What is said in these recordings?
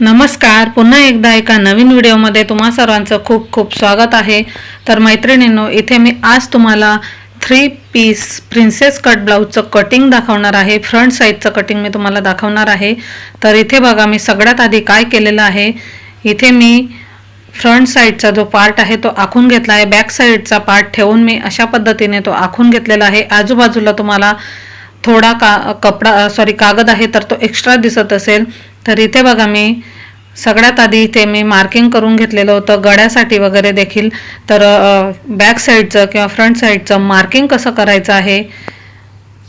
नमस्कार. पुन्हा एकदा एका नवीन व्हिडिओमध्ये तुम्हा सर्वांचं खूप खूप स्वागत आहे. तर मैत्रिणींनो इथे मी आज तुम्हाला थ्री पीस प्रिन्सेस कट ब्लाऊजचं कटिंग दाखवणार आहे. फ्रंट साईडचं कटिंग मी तुम्हाला दाखवणार आहे. तर इथे बघा मी सगळ्यात आधी काय केलेलं आहे? इथे मी फ्रंट साईडचा जो पार्ट आहे तो आखून घेतला आहे. बॅक साईडचा पार्ट ठेवून मी अशा पद्धतीने तो आखून घेतलेला आहे. आजूबाजूला तुम्हाला थोडा का कपडा सॉरी कागद आहे तर तो एक्स्ट्रा दिसत असेल. तर इथे बघा मी सगळ्यात आधी इथे मी मार्किंग करून घेतलेलं होतं. गड्यासाठी वगैरे देखील. तर बॅक साईडचं किंवा फ्रंट साईडचं मार्किंग कसं करायचं आहे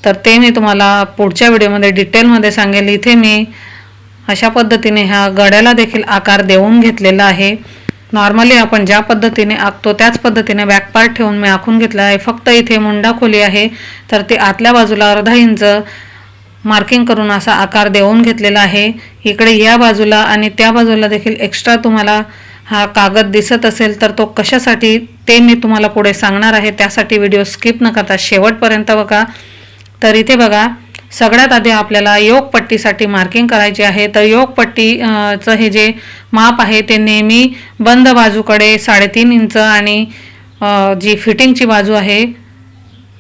तर ते मी तुम्हाला पुढच्या व्हिडिओमध्ये डिटेलमध्ये सांगेल. इथे मी अशा पद्धतीने ह्या गड्याला देखील आकार देऊन घेतलेला आहे. नॉर्मली आपण ज्या पद्धतीने आखतो त्याच पद्धतीने बॅक पार्ट ठेवून मी आखून घेतला आहे. फक्त इथे मुंडा खोली आहे. तर ते आतल्या बाजूला अर्धा इंच मार्किंग करून असा आकार देऊन घेतलेला आहे. इकडे या बाजूला आणि त्या बाजूला देखील एक्स्ट्रा तुम्हाला हा कागद दिसत असेल तर तो कशासाठी ते मी तुम्हाला पुढे सांगणार आहे. त्यासाठी व्हिडिओ स्किप न करता शेवटपर्यंत बघा. तर इथे बघा सगळ्यात आधी आपल्याला योगपट्टीसाठी मार्किंग करायची आहे. तर योगपट्टीचं हे जे माप आहे ते नेहमी बंद बाजूकडे साडेतीन इंच आणि जी फिटिंगची बाजू आहे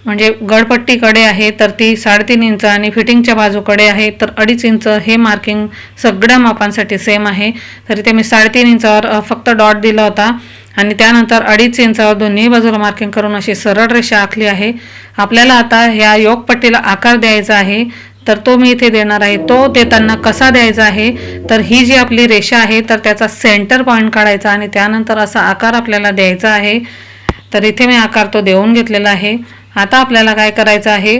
म्हणजे गडपट्टीकडे आहे तर ती साडेतीन इंच आणि फिटिंगच्या बाजूकडे आहे तर अडीच इंच हे मार्किंग सगळ्या मापांसाठी सेम आहे. तर इथे मी साडेतीन इंचावर फक्त डॉट दिला होता. आणि त्यानंतर अडीच इंचावर दोन्ही बाजूला मार्किंग करून अशी सरळ रेषा आखली आहे. आपल्याला आता ह्या योगपट्टीला आकार द्यायचा आहे. तर तो मी इथे देणार आहे. तो देताना कसा द्यायचा आहे? तर ही जी आपली रेषा आहे तर त्याचा सेंटर पॉईंट काढायचा आणि त्यानंतर असा आकार आपल्याला द्यायचा आहे. तर इथे मी आकार तो देऊन घेतलेला आहे. आता आपल्याला काय करायचं आहे?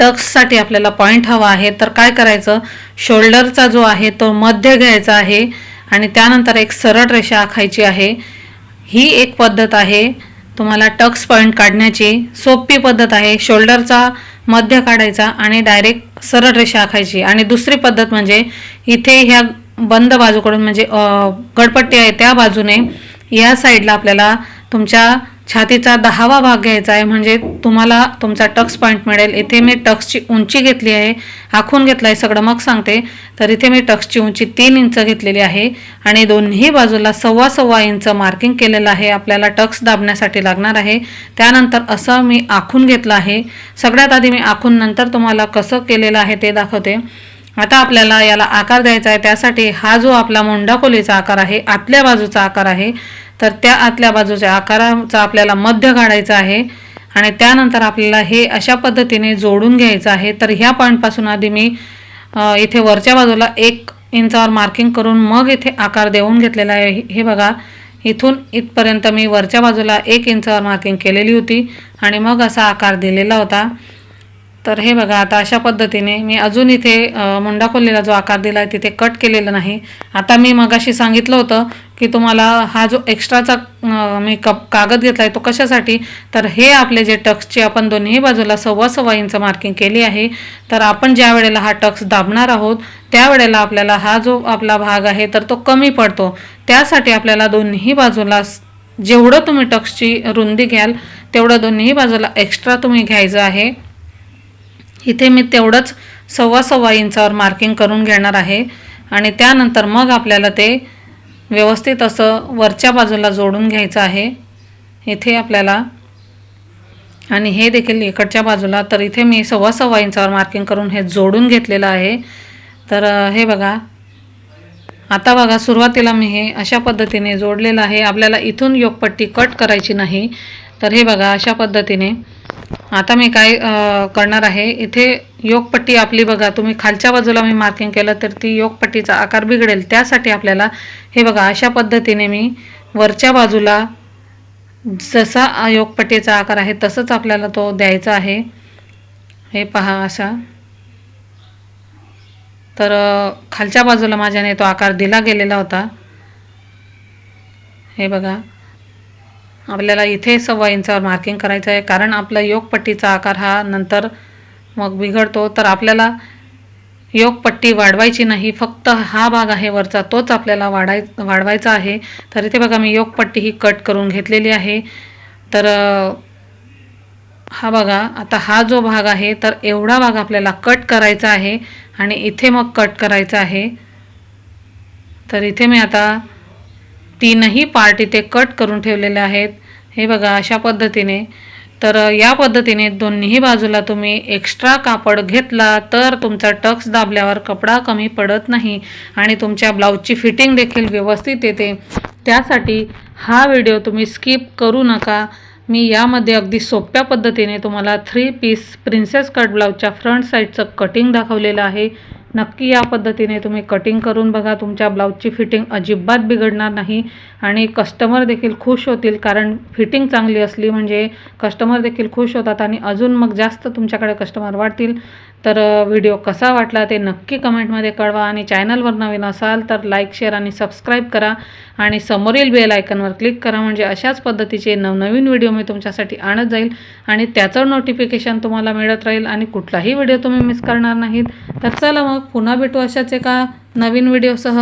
टक्ससाठी आपल्याला पॉईंट हवा आहे. तर काय करायचं? शोल्डरचा जो आहे तो मध्य घ्यायचा आहे. आणि त्यानंतर एक सरळ रेषा आखायची आहे. ही एक पद्धत आहे. तुम्हाला टक्स पॉईंट काढण्याची सोपी पद्धत आहे. शोल्डरचा मध्य काढायचा आणि डायरेक्ट सरळ रेषा आखायची. आणि दुसरी पद्धत म्हणजे इथे ह्या बंद बाजूकडून म्हणजे गडपट्टी आहे त्या बाजूने या साईडला आपल्याला तुमच्या छातीचा दहावा भाग घ्यायचा आहे. म्हणजे तुम्हाला तुमचा टक्स पॉईंट मिळेल. इथे मी टक्सची उंची घेतली आहे. आखून घेतलं आहे सगळं. मग सांगते. तर इथे मी टक्सची उंची तीन इंच घेतलेली आहे. आणि दोन्ही बाजूला सव्वा सव्वा इंच मार्किंग केलेलं आहे. आपल्याला टक्स दाबण्यासाठी लागणार आहे. त्यानंतर असं मी आखून घेतलं आहे. सगळ्यात आधी मी आखून नंतर तुम्हाला कसं केलेलं आहे ते दाखवते. आता आपल्याला याला आकार द्यायचा आहे. त्यासाठी हा जो आपला मुंडाकोलीचा आकार आहे आतल्या बाजूचा आकार आहे तर त्या आतल्या बाजूच्या आकाराचा आपल्याला मध्य काढायचा आहे. आणि त्यानंतर आपल्याला हे अशा पद्धतीने जोडून घ्यायचं आहे. तर ह्या पॉईंटपासून आधी मी इथे वरच्या बाजूला एक इंचावर मार्किंग करून मग इथे आकार देऊन घेतलेला आहे. हे- हे बघा इथून इथपर्यंत मी वरच्या बाजूला एक इंचावर मार्किंग केलेली होती आणि मग असा आकार दिलेला होता. तर हे बघा आता अशा पद्धतीने मी अजून इथे मुंडा खोललेला जो आकार दिला आहे तिथे कट केलेला नाही. आता मी मगाशी सांगितलं होतं की तुम्हाला हा जो एक्स्ट्राचा मी कप कागद घेतला आहे तो कशासाठी? तर हे आपले जे टक्सचे आपण दोन्ही बाजूला सव्वा सव्वा इंच मार्किंग केली आहे. तर आपण ज्या वेळेला हा टक्स दाबणार आहोत त्यावेळेला आपल्याला हा जो आपला भाग आहे तर तो कमी पडतो. त्यासाठी आपल्याला दोन्ही बाजूला जेवढं तुम्ही टक्सची रुंदी घ्याल तेवढं दोन्ही बाजूला एक्स्ट्रा तुम्ही घ्यायचं आहे. इथे मी तेवढंच सव्वा सव्वा इंचावर मार्किंग करून घेणार आहे. आणि त्यानंतर मग आपल्याला ते व्यवस्थित असं वरच्या बाजूला जोडून घ्यायचं आहे. इथे आपल्याला आणि हे देखील इकडच्या बाजूला तर इथे मी सव्वा सव्वा इंचावर मार्किंग करून हे जोडून घेतलेलं आहे. तर हे बघा. आता बघा सुरुवातीला मी हे अशा पद्धतीने जोडलेलं आहे. आपल्याला इथून योगपट्टी कट करायची नाही. तर हे बघा अशा पद्धतीने आता मी काय करणार आहे इथे योगपट्टी आपली बघा तुम्ही खालच्या बाजूला मी मार्किंग केलं तर ती योगपट्टीचा आकार बिघडेल. त्यासाठी आपल्याला हे बघा अशा पद्धतीने मी वरच्या बाजूला जसा योगपट्टीचा आकार आहे तसंच आपल्याला तो द्यायचा आहे. हे पहा असा. तर खालच्या बाजूला माझ्याने तो आकार दिला गेलेला होता. हे बघा. आपल्याला इथे सव्वा इंचावर मार्किंग करायचं आहे. कारण आपला योगपट्टीचा आकार हा नंतर मग बिघडतो. तर आपल्याला योगपट्टी वाढवायची नाही. फक्त हा भाग आहे वरचा तोच आपल्याला वाढाय वाढवायचा आहे. तर इथे बघा मी योगपट्टी ही कट करून घेतलेली आहे. तर हा बघा आता हा जो भाग आहे तर एवढा भाग आपल्याला कट करायचा आहे आणि इथे मग कट करायचा आहे. तर इथे मी आता तीनही पार्ट इथे कट करून ठेवलेले आहेत. हे बघा अशा पद्धतीने. तर या पद्धतीने दोन्हीही बाजूला तुम्ही एक्स्ट्रा कापड घेतला तर तुमचा टक्स दाबल्यावर कपडा कमी पडत नाही आणि तुमच्या ब्लाऊजची फिटिंग देखील व्यवस्थित येते. त्यासाठी हा व्हिडिओ तुम्ही स्किप करू नका. मी यामध्ये अगदी सोप्या पद्धतीने तुम्हाला थ्री पीस प्रिन्सेस कट ब्लाऊजच्या फ्रंट साईडचं कटिंग दाखवलेलं आहे. नक्की या पद्धतीने तुम्ही कटिंग करून बघा. तुमच्या ब्लाऊजची फिटिंग अजिबात बिघडणार नाही. आणि कस्टमर देखील खुश होतील कारण फिटिंग चांगली असली म्हणजे कस्टमर देखील खुश होतात आणि अजून मग जास्त तुमच्याकडे कस्टमर वाढतील. तर व्हिडिओ कसा वाटला ते नक्की कमेंटमध्ये कळवा आणि चॅनलवर नवीन असाल तर लाईक शेअर आणि सबस्क्राईब करा. आणि समोरील बेल आयकनवर क्लिक करा म्हणजे अशाच पद्धतीचे नवनवीन व्हिडिओ मी तुमच्यासाठी आणत जाईल. आणि त्याचं नोटिफिकेशन तुम्हाला मिळत राहील आणि कुठलाही व्हिडिओ तुम्ही मिस करणार नाहीत. तर चला मग पुन्हा भेटू अशाच एका नवीन व्हिडिओसह.